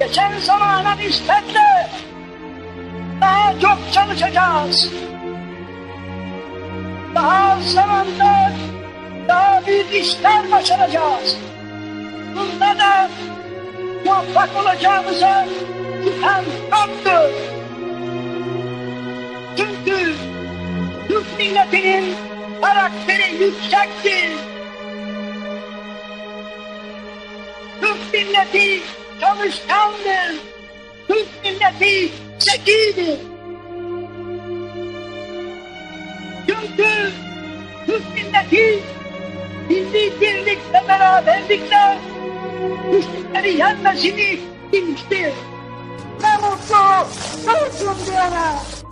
Geçen zamana nispetle daha çok çalışacağız. Daha az zamanda daha büyük işler başaracağız. Bunda da muvaffak olacağımıza şüphem yoktur. Çünkü Türk milletinin karakteri yüksektir. Milleti çalışkandır. Türk milleti zekidir. Çünkü Türk milleti milli birlik ve beraberlikle güçlükleri yenmesini bilmiştir. Ne mutlu, olsun diyene.